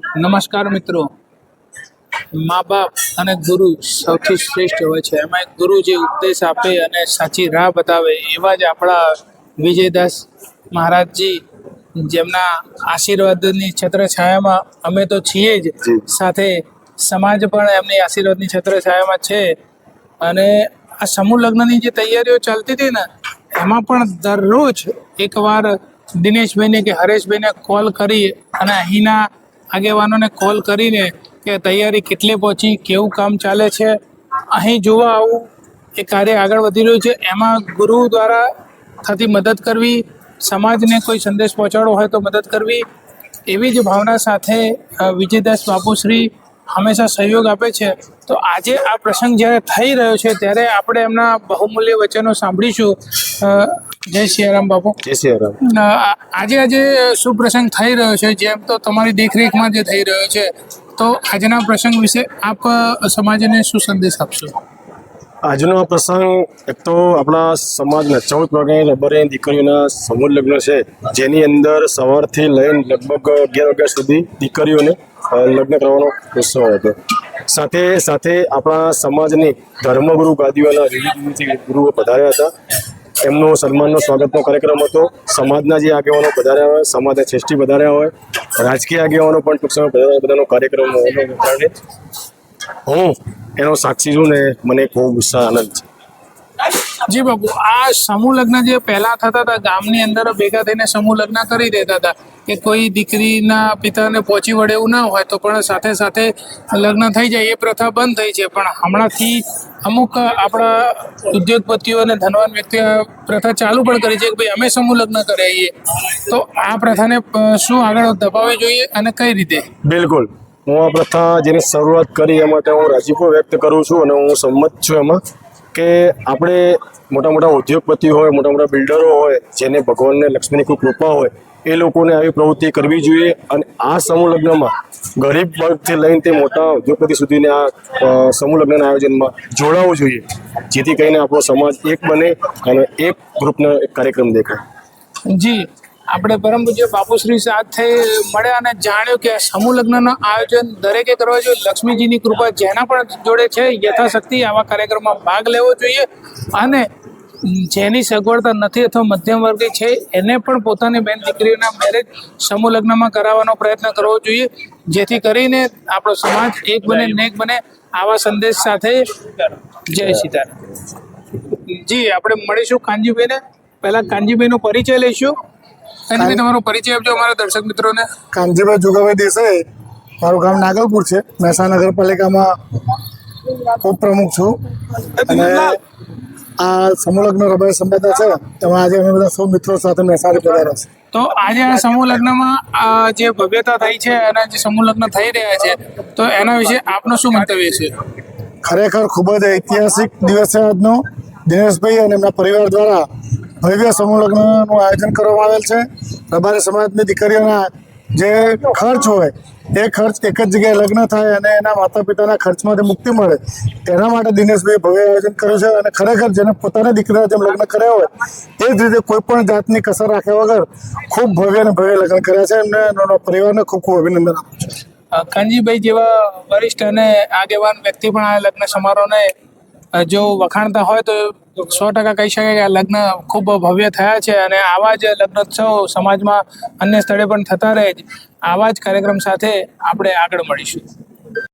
નમસ્કાર મિત્રો. મા બાપ અને ગુરુ સૌથી શ્રેષ્ઠ હોય છે. એમાં એક ગુરુ જે ઉપદેશ આપે અને સાચી રાહ બતાવે એવા જ આપણા વિજયદાસ મહારાજજી જેમના આશીર્વાદની છત્રછાયામાં અમે તો છીએ જ. સાથે સમાજ પણ એમની આશીર્વાદની છત્રછાયામાં છે. અને આ સમૂહ લગ્નની જે તૈયારીઓ ચાલતી હતી ને એમાં પણ દરરોજ એકવાર દિનેશભાઈને કે હરેશભાઈને કોલ કરી અને અહીંના આગેવાનોને કોલ કરીને કે તૈયારી કેટલે પહોંચી, કેવું કામ ચાલે છે, અહીં જોવા આવું, એ કાર્ય આગળ વધી રહ્યું છે. એમાં ગુરુ દ્વારા થતી મદદ કરવી, સમાજને કોઈ સંદેશ પહોંચાડવો હોય તો મદદ કરવી, એવી જ ભાવના સાથે વિજયદાસ બાપુશ્રી હંમેશા સહયોગ આપે છે. તો આજે આ પ્રસંગ જ્યારે થઈ રહ્યો છે, ત્યારે આપણે એમના બહુમૂલ્ય વચનો સાંભળીશું. જય સિયારામ બાપુ. જય સિયારામ. આજે આજે શું પ્રસંગ થઈ રહ્યો છે. જેમ તો તમારી દેખરેખમાં જે થઈ રહ્યો છે તો આજના પ્રસંગ વિશે આપ સમાજને શું સંદેશ આપશો? આજનો પ્રસંગ એક તો આપણા સમાજના ચૌદ પ્રકારની રબરની દીકરીઓના સમૂહ લગ્ન છે. જેની અંદર સવારથી લઈને લગભગ અગિયાર વાગ્યા સુધી દીકરીઓને લગ્ન કરવાનો ઉત્સવ હતો સાથે સાથે આપણા સમાજની ધર્મગુરુ ગાદીઓના વિવિધ ગુરુઓ પધાર્યા હતા. એમનો સન્માનનો સ્વાગતનો કાર્યક્રમ હતો. સમાજના જે આગેવાનો વધાર્યા હોય, સમાજના શ્રેષ્ઠી વધાર્યા હોય, રાજકીય આગેવાનો પણ ટૂંક સમય બધાનો કાર્યક્રમ કારણે હું એનો સાક્ષી છું ને મને ખૂબ ગુસ્સા આનંદ છે. જી બાબુ આ સમૂહ લગ્ન જે પહેલા થતા હતા, ગામની અંદર ભેગા થઈને સમૂહ લગ્ન કરી દેતા હતા. કે કોઈ દીકરીના પિતાને પહોંચી વળે એવું ના હોય તો પણ સાથે સાથે લગ્ન થઈ જાય, એ પ્રથા બંધ થઈ છે. પણ હમણાંથી અમુક આપણા ઉદ્યોગપતિઓ અને ધનવાન વ્યક્તિઓ પ્રથા ચાલુ પણ કરી છે કે ભાઈ અમે સમૂહ લગ્ન કરાવીએ. તો આ પ્રથાને શું આગળ દબાવવી જોઈએ અને કઈ રીતે? બિલકુલ. હું આ પ્રથા જેની શરૂઆત કરી એ માટે હું રાજીપો વ્યક્ત કરું છું અને હું સંમત છું એમાં. કે આપણે મોટા મોટા ઉદ્યોગપતિ હોય, મોટા મોટા બિલ્ડરો હોય, જેને ભગવાનને લક્ષ્મીની ખૂબ કૃપા હોય, એ લોકોને આવી પ્રવૃત્તિ કરવી જોઈએ અને આ સમૂહ લગ્નમાં ગરીબ વર્ગથી લઈને તે મોટા ઉદ્યોગપતિ સુધીને આ સમૂહ લગ્નના આયોજનમાં જોડાવવું જોઈએ, જેથી કરીને આપણો સમાજ એક બને અને એક ગ્રુપનો એક કાર્યક્રમ દેખાય. જી. આપણે પરમ પૂજ્ય બાપુશ્રી સાથે મળ્યા અને જાણ્યું કે સમૂહ લગ્નનું આયોજન દરેકે કરવા જોઈએ. લક્ષ્મીજીની કૃપા જેના પણ જોડે છે, યથાશક્તિ આવા કાર્યક્રમમાં ભાગ લેવો જોઈએ અને જેની સગવડતા નથી અથવા મધ્યમ વર્ગી છે, એને પણ પોતાની બેન દીકરીના મેરેજ સમૂહ લગ્નમાં કરાવવાનો પ્રયત્ન કરવો જોઈએ. જેથી કરીને આપણો સમાજ એક બને નેક બને આવા સંદેશ સાથે. જય સીતારામ. જી, આપણે મળીશું કાનજીભાઈને. પહેલાં કાનજીભાઈનો પરિચય લઈશું. કાનજીભાઈ તમારો પરિચય આપજો અમારા દર્શક મિત્રોને. કાનજીભાઈ જુગાભાઈ દેસાઈ. મારું ગામ નાગલપુર છે. મહેસાણા નગરપાલિકામાં ઉપપ્રમુખ છું. અને આ સમૂહલગ્ન રબાઈ સંપદા છે. તેમાં આજે અમે બધા સૌ મિત્રો સાથે મહેસાણા પધાર્યા છે તો આજે આ સમૂહ લગ્નમાં આ જે ભવ્યતા થઈ છે અને જે સમૂહ લગ્ન થઈ રહ્યા છે તો એના વિશે આપનો શું મંતવ્ય છે? ખરેખર ખૂબ જ ઐતિહાસિક દિવસ છે આજનો. દિનેશભાઈ અને એમના પરિવાર દ્વારા ભવ્ય સમૂહ લગ્નનું આયોજન કરવામાં આવેલ છે. રબારી સમાજની દીકરીઓના જે ખર્ચ હોય, એ ખર્ચ એક જ જગ્યાએ લગ્ન થાય અને એના માતા પિતાના ખર્ચમાંથી મુક્તિ મળે તેના માટે દિનેશભાઈ ભવ્ય આયોજન કર્યું છે અને ખરેખર જેને પોતાના દીકરા જેમ લગ્ન કર્યા હોય, એ જ રીતે કોઈ પણ જાતની કસર રાખ્યા વગર ખૂબ ભવ્ય અને ભવ્ય લગ્ન કર્યા છે એમને એમના પરિવારને ખૂબ ખૂબ અભિનંદન આપું છું. કાનજીભાઈ જેવા વરિષ્ઠ અને આગેવાન વ્યક્તિ પણ આ લગ્ન સમારોહને જો વખાણતા હોય તો સો ટકા કહી શકાય કે આ લગ્ન ખૂબ ભવ્ય થયા છે અને આવા જ લગ્નોત્સવ સમાજમાં અન્ય સ્થળે પણ થતા રહે આવા જ કાર્યક્રમ સાથે આપણે આગળ મળીશું.